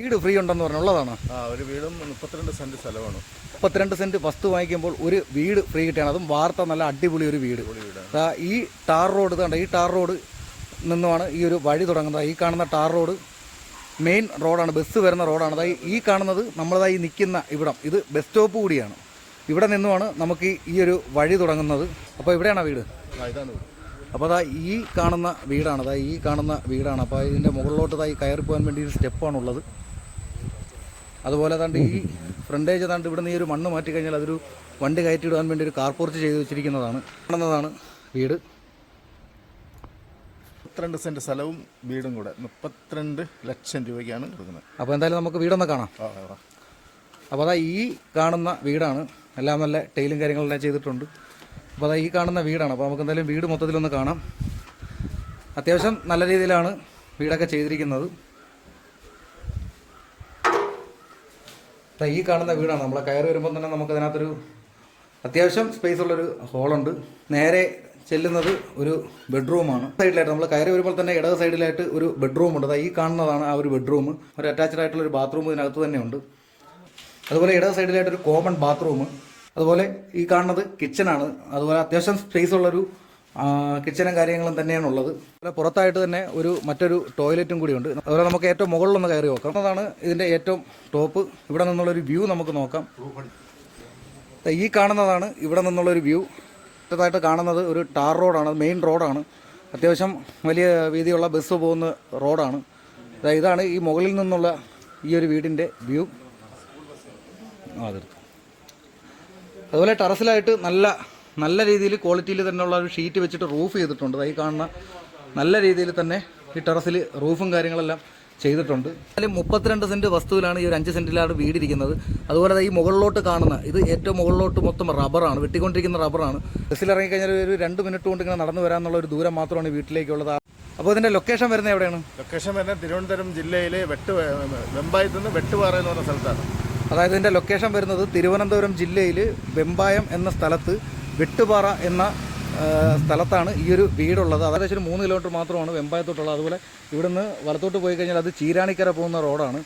വീട് ഫ്രീ ഉണ്ടെന്ന് പറഞ്ഞുള്ളതാണ്? ആ ഒരു വീടും മുപ്പത്തിരണ്ട് സെന്റ് സ്ഥലമാണ്. മുപ്പത്തിരണ്ട് സെന്റ് വസ്തു വാങ്ങിക്കുമ്പോൾ ഒരു വീട് ഫ്രീ കിട്ടിയാണ് അതും വാർത്ത നല്ല അടിപൊളി ഒരു വീട്. ദാ ഈ ടാർ റോഡ് കണ്ട? ഈ ടാർ റോഡ് നിന്നുമാണ് ഈ ഒരു വഴി തുടങ്ങുന്നത്. ഈ കാണുന്ന ടാർ റോഡ് മെയിൻ റോഡാണ് ബസ് വരുന്ന റോഡാണ് അതായത് ഈ കാണുന്നത് നമ്മളതായി നിൽക്കുന്ന ഇവിടം. ഇത് ബസ് സ്റ്റോപ്പ് കൂടിയാണ്. ഇവിടെ നിന്നുമാണ് നമുക്ക് ഈ- ഒരു വഴി തുടങ്ങുന്നത്. അപ്പോൾ ഇവിടെയാണ് വീട്? ഇതാണ് വീട്. അപ്പോൾ അതാ ഈ കാണുന്ന വീടാണ് അതാ ഈ കാണുന്ന വീടാണ്. അപ്പോൾ ഇതിന്റെ മുകളിലോട്ട് ഇതായി കയറി പോകാൻ വേണ്ടി ഒരു സ്റ്റെപ്പാണുള്ളത്. അതുപോലെ താണ്ട് ഈ ഫ്രണ്ടേജ് താണ്ട് ഇവിടുന്ന് ഈ ഒരു മണ്ണ് മാറ്റി കഴിഞ്ഞാൽ അതൊരു വണ്ടി കയറ്റിയിടാൻ വേണ്ടി ഒരു കാർപോർച്ച് ചെയ്ത് വെച്ചിരിക്കുന്നതാണ്. കാണുന്നതാണ് വീട്. മുപ്പത്തിരണ്ട് സെന്റ് സ്ഥലവും വീടും കൂടെ. മുപ്പത്തിരണ്ട് ലക്ഷം രൂപയ്ക്കാണ് കൊടുക്കുന്നത്. അപ്പോൾ എന്തായാലും നമുക്ക് വീടൊന്ന് കാണാം. അപ്പോൾ അതാ ഈ കാണുന്ന വീടാണ്. എല്ലാം നല്ല ടൈലും കാര്യങ്ങളെല്ലാം ചെയ്തിട്ടുണ്ട്. അപ്പോൾ അതാ ഈ കാണുന്ന വീടാണ്. അപ്പോൾ നമുക്ക് എന്തായാലും വീട് മൊത്തത്തിലൊന്ന് കാണാം. അത്യാവശ്യം നല്ല രീതിയിലാണ് വീടൊക്കെ ചെയ്തിരിക്കുന്നത്. ഈ കാണുന്ന വീടാണ്. നമ്മളെ കയറി വരുമ്പോൾ തന്നെ നമുക്ക് അതിനകത്തൊരു അത്യാവശ്യം സ്പേസ് ഉള്ളൊരു ഹോളുണ്ട് നേരെ ചെല്ലുന്നത് ഒരു ബെഡ്റൂമാണ് സൈഡിലായിട്ട് നമ്മൾ കയറി വരുമ്പോൾ തന്നെ ഇടത് സൈഡിലായിട്ട് ഒരു ബെഡ്റൂം ഉണ്ട്. ഈ കാണുന്നതാണ് ആ ഒരു ബെഡ്റൂം ഒരു അറ്റാച്ച്ഡ് ആയിട്ടുള്ള ഒരു ബാത്റൂം ഇതിനകത്ത് തന്നെയുണ്ട് അതുപോലെ ഇടത് സൈഡിലായിട്ട് ഒരു കോമൺ ബാത്റൂം അതുപോലെ ഈ കാണുന്നത് കിച്ചണാണ് അതുപോലെ അത്യാവശ്യം സ്പേസ് ഉള്ളൊരു കിച്ചനും കാര്യങ്ങളും തന്നെയാണ് ഉള്ളത് അതുപോലെ പുറത്തായിട്ട് തന്നെ ഒരു മറ്റൊരു ടോയ്ലറ്റും കൂടി ഉണ്ട്. അതുപോലെ നമുക്ക് ഏറ്റവും മുകളിലൊന്ന് കയറി നോക്കാം. അതാണ് ഇതിന്റെ ഏറ്റവും ടോപ്പ് ഇവിടെ നിന്നുള്ളൊരു വ്യൂ നമുക്ക് നോക്കാം. ഈ കാണുന്നതാണ് ഇവിടെ നിന്നുള്ളൊരു വ്യൂ അടുത്തതായിട്ട് കാണുന്നത് ഒരു ടാർ റോഡാണ് മെയിൻ റോഡാണ് അത്യാവശ്യം വലിയ വീതിയുള്ള ബസ് പോകുന്ന റോഡാണ് ഇതാണ് ഈ മുകളിൽ നിന്നുള്ള ഈ ഒരു വീടിന്റെ വ്യൂ അതെടുത്തു. അതുപോലെ ടെറസിലായിട്ട് നല്ല നല്ല രീതിയിൽ ക്വാളിറ്റിയിൽ തന്നെയുള്ള ഒരു ഷീറ്റ് വെച്ചിട്ട് റൂഫ് ചെയ്തിട്ടുണ്ട്. അതായത് കാണുന്ന നല്ല രീതിയിൽ തന്നെ ഈ ടെറസിൽ റൂഫും കാര്യങ്ങളെല്ലാം ചെയ്തിട്ടുണ്ട്. അതിൽ മുപ്പത്തിരണ്ട് സെന്റ് വസ്തുവിലാണ് ഈ ഒരു അഞ്ച് സെന്റിലാണ് വീടിരിക്കുന്നത്. അതുപോലെ ഈ മുകളിലോട്ട് കാണുന്ന ഇത് ഏറ്റവും മുകളിലോട്ട് മൊത്തം റബ്ബറാണ് വെട്ടിക്കൊണ്ടിരിക്കുന്ന റബ്ബറാണ്. ബസ്സിൽ ഇറങ്ങിക്കഴിഞ്ഞാൽ ഒരു രണ്ട് മിനിറ്റ് കൊണ്ട് ഇങ്ങനെ നടന്നു വരാനുള്ള ഒരു ദൂരം മാത്രമാണ് വീട്ടിലേക്കുള്ളത്. അപ്പോൾ ഇതിന്റെ ലൊക്കേഷൻ വരുന്നത് എവിടെയാണ്? ലൊക്കേഷൻ വരുന്നത് തിരുവനന്തപുരം ജില്ലയിലെ വെട്ട് വെമ്പായത്ത് നിന്ന് വെട്ടുപാറ എന്ന് പറഞ്ഞ സ്ഥലത്താണ്. അതായത് ഇതിന്റെ ലൊക്കേഷൻ വരുന്നത് തിരുവനന്തപുരം ജില്ലയിൽ വെമ്പായം എന്ന സ്ഥലത്ത് വെട്ടുപാറ എന്ന സ്ഥലത്താണ് ഈ ഒരു വീടുള്ളത്. അതായത് ഒരു മൂന്ന് കിലോമീറ്റർ മാത്രമാണ് വെമ്പായത്തോട്ടുള്ളത്. അതുപോലെ ഇവിടുന്ന് വലത്തോട്ട് പോയി കഴിഞ്ഞാൽ അത് ചീരാണിക്കര പോകുന്ന റോഡാണ്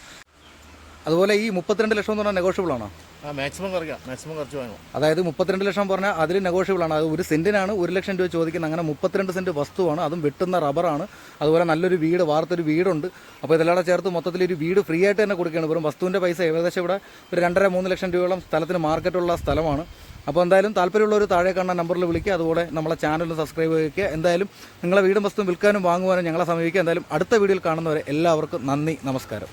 അതുപോലെ ഈ മുപ്പത്തിരണ്ട് ലക്ഷം എന്ന് പറഞ്ഞാൽ നെഗോഷ്യബിൾ ആണോ? ആ മാക്സിമം കുറയ്ക്കാം. മാക്സിമം കുറച്ച് വാങ്ങും. അതായത് മുപ്പത്തിരണ്ട് ലക്ഷം പറഞ്ഞാൽ അതിൽ നെഗോഷ്യബിൾ ആണ്. അത് ഒരു സെന്റിനാണ് ഒരു ലക്ഷം രൂപ ചോദിക്കുന്നത്. അങ്ങനെ മുപ്പത്തിരണ്ട് സെന്റ് വസ്തുവാണ്. അതും വെട്ടുന്ന റബ്ബറാണ് അതുപോലെ നല്ലൊരു വീട് വാർത്തൊരു വീടുണ്ട്. അപ്പോൾ ഇതെല്ലാം ചേർത്ത് മൊത്തത്തിൽ ഒരു വീട് ഫ്രീ ആയിട്ട് തന്നെ കൊടുക്കുകയാണ്. വെറും വസ്തുവിന്റെ പൈസ ഏകദേശം ഇവിടെ ഒരു രണ്ടര മൂന്ന് ലക്ഷം രൂപയോളം സ്ഥലത്തിന് മാർക്കറ്റുള്ള സ്ഥലമാണ്. അപ്പോൾ എന്തായാലും താല്പര്യമുള്ളവർ താഴെ കാണുന്ന നമ്പറിൽ വിളിക്കുക. അതുപോലെ നമ്മളെ ചാനൽ സബ്സ്ക്രൈബ് ചെയ്യുക. എന്തായാലും നിങ്ങളെ വീടും വസ്തുവും വിൽക്കാനും വാങ്ങുവാനും ഞങ്ങളെ സമീപിക്കുക. എന്തായാലും അടുത്ത വീഡിയോയിൽ കാണുന്നവരെ എല്ലാവർക്കും നന്ദി നമസ്കാരം.